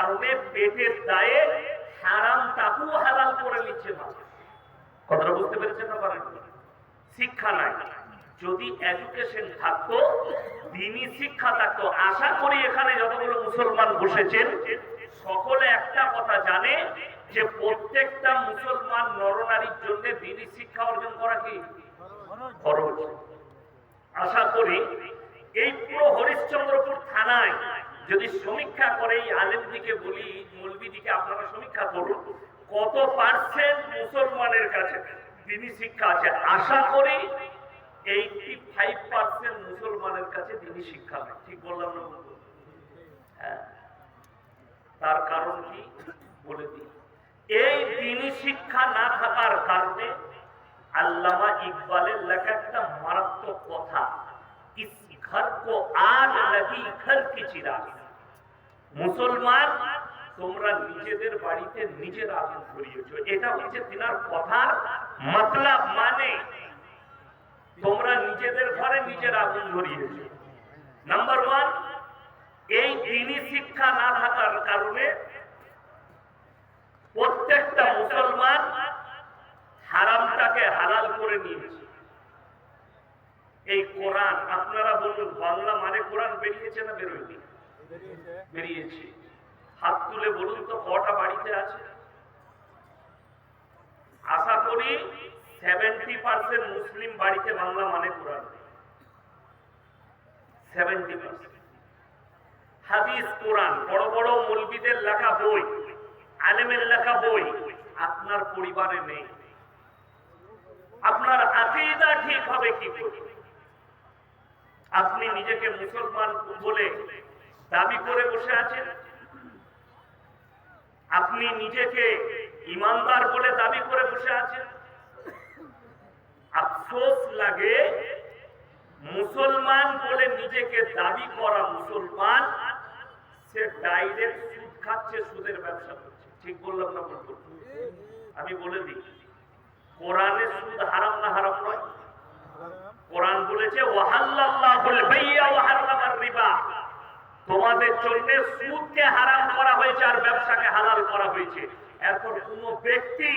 কারণে পেটের দায়ে হারাম তাকু হালাল করে নিচ্ছে মানুষ কথাটা বুঝতে পেরেছেন না পারেন? শিক্ষা নাই। যদি এডুকেশন থাকতো, দিনই শিক্ষা থাকতো। আশা করি এখানে যতগুলো মুসলমান বসেছেন, সকলে একটা কথা জানে যে প্রত্যেকটা মুসলমান নরনারীর জন্য দিনই শিক্ষা অর্জন করা কি? খরচ আশা করি এই পুরো হরিশ্চন্দ্রপুর থানায় যদি সমীক্ষা করে এই আলেম দিকে বলি, মৌলবি দিকে আপনারা সমীক্ষা করুন, কত পার্সেন্ট মুসলমানের কাছে দিনই শিক্ষা আছে? আশা করি এইটি ফাইভ পার্সেন্ট মুসলমানের কাছে দিনই শিক্ষা নেই। ঠিক বললাম না হ্যাঁ। তার কারণ কি? বলে দিই। এই দিনই শিক্ষা না থাকার কারণে আল্লামা ইকবালের লেখা একটা মারাত্মক কথা, ইস ঘর কো আগ লাগি ঘর কি চিরাগ? মুসলমান, তোমরা নিজেদের বাড়িতে নিজের আগুন ধরিয়েছো। এটা হচ্ছে তিনার কথার মতলব মানে। তোমরা নিজেদের ঘরে নিজের আগুন ধরিয়েছো। নাম্বার ওয়ান এই দিনই শিক্ষা না থাকার কারণে প্রত্যেকটা মুসলমান হারামটাকে হালাল করে নিয়েছে। এই কোরআন, আপনারা বলুন, বাংলা মানে কোরআন বেরিয়েছে না বেরোয়নি? বেরিয়েছে। হাত তুলে বলুন তো, কটা বাড়িতে আছে? আশা করি সেভেন্টি পার্সেন্ট মুসলিম বাড়িতে বাংলা মানে কোরআন। সেভেন্টি পার্সেন্ট হাদিস, কোরআন, বড় বড় মৌলবিদের লেখা বই, আলেমের লেখা বই, আপনার পরিবারে নেই। আপনার আকিদা ঠিক হবে কি করে? আপনি নিজেকে মুসলমান বলে দাবি করে বসে আছেন? আপনি নিজেকে ইমানদার বলে দাবি করে বসে আছেন? আফসোস লাগে মুসলমান বলে নিজেকে দাবি করা মুসলমান, সে ডাইরেক্ট সুদ খাচ্ছে, সুদের ব্যবসা করছে। ঠিক বললাম না বলব আমি বলে দিই, কোরআনে সুদ হারাম না হারাম নয়। কোরআন বলেছে, ওয়াহাল্লাল্লাহুল তোমাদের জন্য সুদকে হারাম করা হয়েছে আর ব্যবসাকে হালাল করা হয়েছে। এরপর কোন ব্যক্তি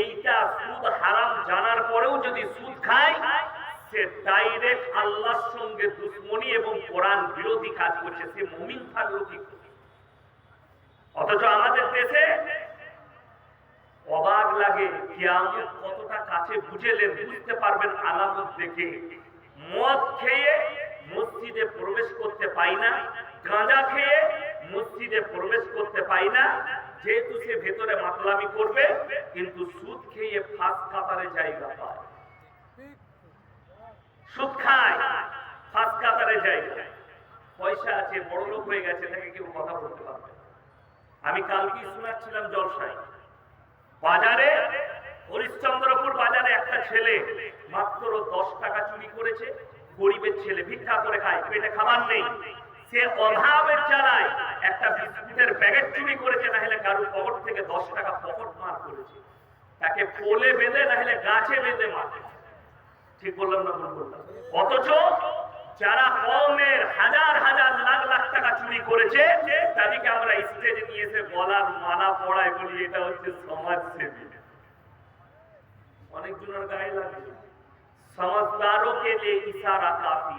এইটা সুদ হারাম জানার পরেও যদি সুদ খায়, সে ডাইরেক্ট আল্লাহর সঙ্গে দুশ্মনী এবং কোরআন বিরোধী কাজ করছে, সে মুমিন থাকল কি অথচ আমাদের দেশে অবাক লাগে, কিয়ামত কতটা কাছে বুঝেলেন বুঝতে পারবেন, আলামত দেখে। মদ খেয়ে মসজিদে প্রবেশ করতে পাই না গাঁজা খেয়ে মসজিদে প্রবেশ করতে পাই না। যেহেতু সে ভেতরে মাতলামি করবে, কিন্তু সুদ খেয়ে ফাঁস কাতারে জায়গা পায়। সুদ খায়, ফাঁস কাতারে জায়গা। পয়সা আছে, বড় লোক হয়ে গেছে, তাকে কেউ কথা বলতে পারবে আমি কালকে শোনাচ্ছিলাম জলসায়, বাজারে, হরিশ্চন্দ্রপুর বাজারে একটা ছেলে মাত্র দশ টাকা চুরি করেছে, গরিবের ছেলে, ভিক্ষা করে খায়, পেটে খাবার নেই। সে অভাবের চালায় একটা বিস্কুটের প্যাকেট চুরি করেছে না হলে কারোর পকেট থেকে দশ টাকা পকেট মার করেছে। তাকে পোলে বেঁধে না হলে গাছে বেঁধে মারে ঠিক বললাম না বললাম? অথচ যারা কমের হাজার হাজার লাখ লাখ টাকা চুরি করেছে, তাদেরকে আমরা স্টেজে নিয়ে এসে গলার মালা পড়ায় বলি, এটা হচ্ছে সমাজ সেবী অনেকজনের গায়ে লাগে। সমাজদারকে কে ইশারা কাফি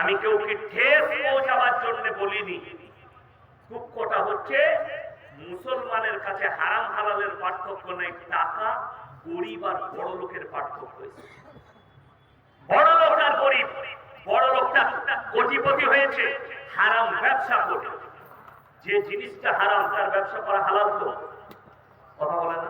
আমি কেউকে ঠেস পৌঁছাবার জন্য বলিনি। কথা হচ্ছে, মুসলমানের কাছে হারাম হালালের পার্থক্য নেই, টাকা, গরিব আর বড় লোকের পার্থক্য হয়েছে। বড় লোক আর গরিব, বড় লোকটা কোটিপতি হয়েছে, হারাম ব্যবসা করে। যে জিনিসটা হারাম, তার ব্যবসা করা হালাল তো? কথা বলে না?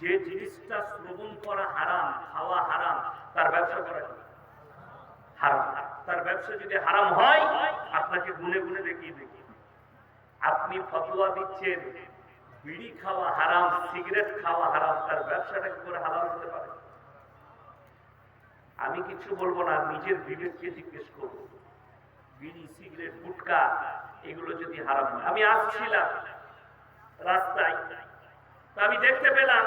যে জিনিসটা শ্রবণ করা হারাম, খাওয়া হারাম, তার ব্যবসা করা কি? হারাম। তার ব্যবসা যদি হারাম হয়, আপনাকে গুনে গুনে দেখিয়ে দেখি আপনি ফতোয়া দিচ্ছেন, বিড়ি খাওয়া হারাম, সিগারেট খাওয়া হারাম, তার ব্যবসাটা কি করে হালাল হতে পারে? আমি কিছু বলব না, নিজের বিবেককে জিজ্ঞেস করব। বিড়ি, সিগারেট, গুটকা, এগুলো যদি হারাম হয়। আমি আসছিলাম রাস্তায়, তো আমি দেখতে পেলাম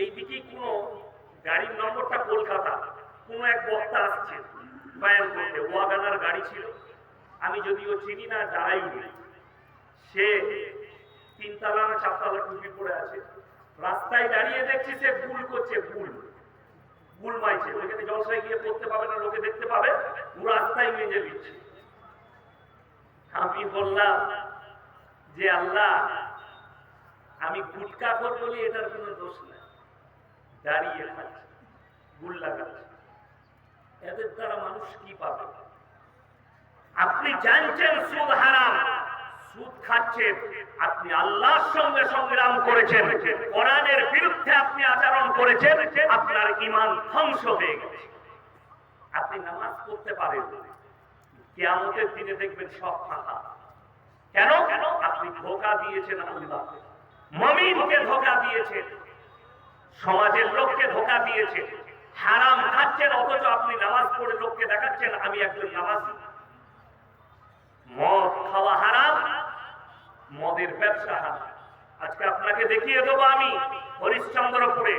এই দিকেই কোনো গাড়ির নম্বরটা কলকাতা, কোনো এক বক্তা আসছে। বায়ান করতে ওয়াগানার গাড়ি ছিল। আমি যদিও চিনি না যারাই সে তিনতলা না চারতলা টুপি পরে আছে। রাস্তায় দাঁড়িয়ে দেখছি সে ভুল করছে, ভুল। ভুল মাইছে। ওইখানে জলসায় গিয়ে পড়তে পাবে না, লোকে দেখতে পাবে। ও রাস্তায় মেজে দিচ্ছে। আমি বললাম যে, আল্লাহ, আমি গুটকা কর বলি, এটার কোনো দোষ নাই। দাঁড়িয়ে খাচ্ছে ভুল লাগাচ্ছে। এদের দ্বারা মানুষ কি পাবে? আপনি জানছেন সুদ হারাম, সুদ খাচ্ছেন আপনি আল্লাহর সঙ্গে সংগ্রাম করেছেন, কোরআনের বিরুদ্ধে আপনি আচরণ করেছেন, আপনার ইমান ধ্বংস হয়ে গেছে। আপনি নামাজ পড়তে পারেন, কেয়ামতের দিনে দেখবেন সব ফাঁকা। কেন? কেন আপনি ধোকা দিয়েছেন আল্লাহ মমিনকে ধোকা দিয়েছেন, সমাজের লোককে ধোকা দিয়েছে হারাম খাচ্ছেন, অথচ আপনি নামাজ পড়ে লোককে দেখাচ্ছেন, আমি একজন নামাজি। মদ খাওয়া হারাম, মদের ব্যবসা হারাম। আজকে আপনাকে দেখিয়ে দেবো আমি, হরিশ্চন্দ্রপুরে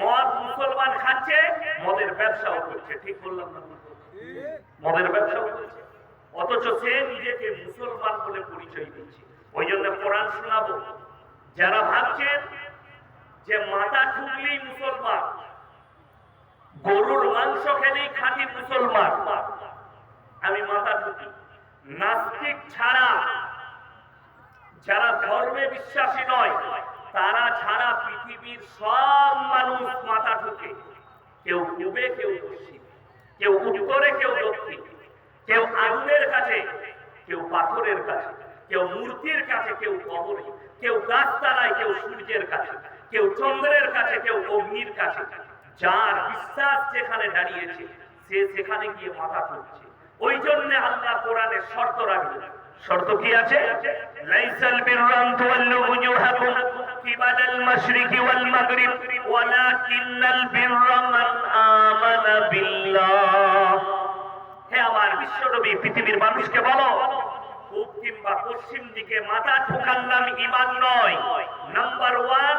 মদ মুসলমান খাচ্ছে, মদের ব্যবসাও করছে। ঠিক বললাম না? মদের ব্যবসাও করছে। অথচ সে নিজেকে মুসলমান বলে পরিচয় দিচ্ছে। ওই জন্য কোরআন শোনাবো। যারা ভাবছেন যে মাথা ঠুকলেই মুসলমান গরুর মাংস খেলেই খাঁটি মুসলমান। আমি মাথা ঠুকি নাস্তিক ছাড়া, যারা ধর্মে বিশ্বাসী নয়, তারা ছাড়া পৃথিবীর সব মানুষ মাথা ঠুকে কেউ পূবে কেউ পশ্চিমে কেউ উত্তরে কেউ দক্ষিণে। কেউ আগুনের কাছে, কেউ পাথরের কাছে। কেউ মূর্তির কাছে, কেউ কবরে। কেউ গাছতলায়, কেউ সূর্যের কাছে। কেউ চন্দ্রের কাছে, কেউ অগ্নির কাছে। যার বিশ্বাস যেখানে দাঁড়িয়েছে, সে সেখানে গিয়ে মাথা ঠুকছে ওই জন্য আল্লাহ কোরআনে শর্ত রাখবে শর্ত কি আছে? লাইসাল তুওয়াল্লু ওজুহাকুম কিবালাল মাশরিকি ওয়াল মাগরিব, ওয়ালাকিন্নাল মান আমানা বিল্লাহ। হে আমার বিশ্বনবী, পৃথিবীর মানুষকে বলো পূব কিংবা পশ্চিম দিকে মাথা ঠোকার নাম ইমান নয়। নাম্বার ওয়ান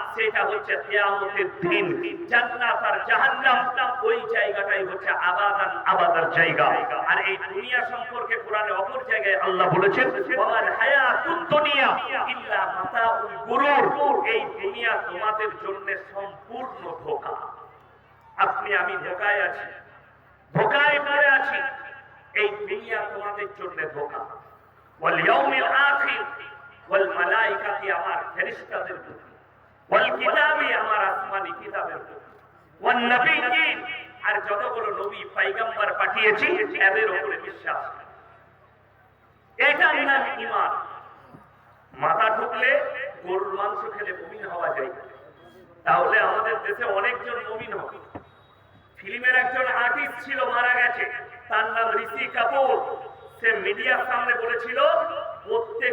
সেটা হচ্ছে কিয়ামতের দিন। জান্নাত আর জাহান্নাম ওই জায়গাটাই হচ্ছে আবাদান আবাদার জায়গা। আর এই দুনিয়া সম্পর্কে কোরআনে অপর জায়গায় আল্লাহ বলেছেন ওয়াল হায়াতুদ দুনিয়া ইল্লা মাতাউল গুরুর। এই দুনিয়া তোমাদের জন্য সম্পূর্ণ ধোঁকা। আপনি, আমি ধোকায় আছি, ধোকায় পড়ে আছি। এই দুনিয়া তোমাদের জন্য ধোকা। ওয়াল ইয়াউমিল আখির, ওয়াল আমার ফেরেশতাদের প্রতি আর যতগুলো নবী পয়গম্বর পাঠিয়েছি, এদের উপরে বিশ্বাস। এটার নাম ঈমান। মাথা ঠুকলে গরুর মাংস খেলে মুমিন হওয়া যায়। তাহলে আমাদের দেশে অনেকজন মুমিন হবে। ফিল্মের একজন আর্টিস্ট ছিল, মারা গেছে। তার নাম ঋষি কাপুর। সে মিডিয়ার সামনে বলেছিল, প্রত্যেক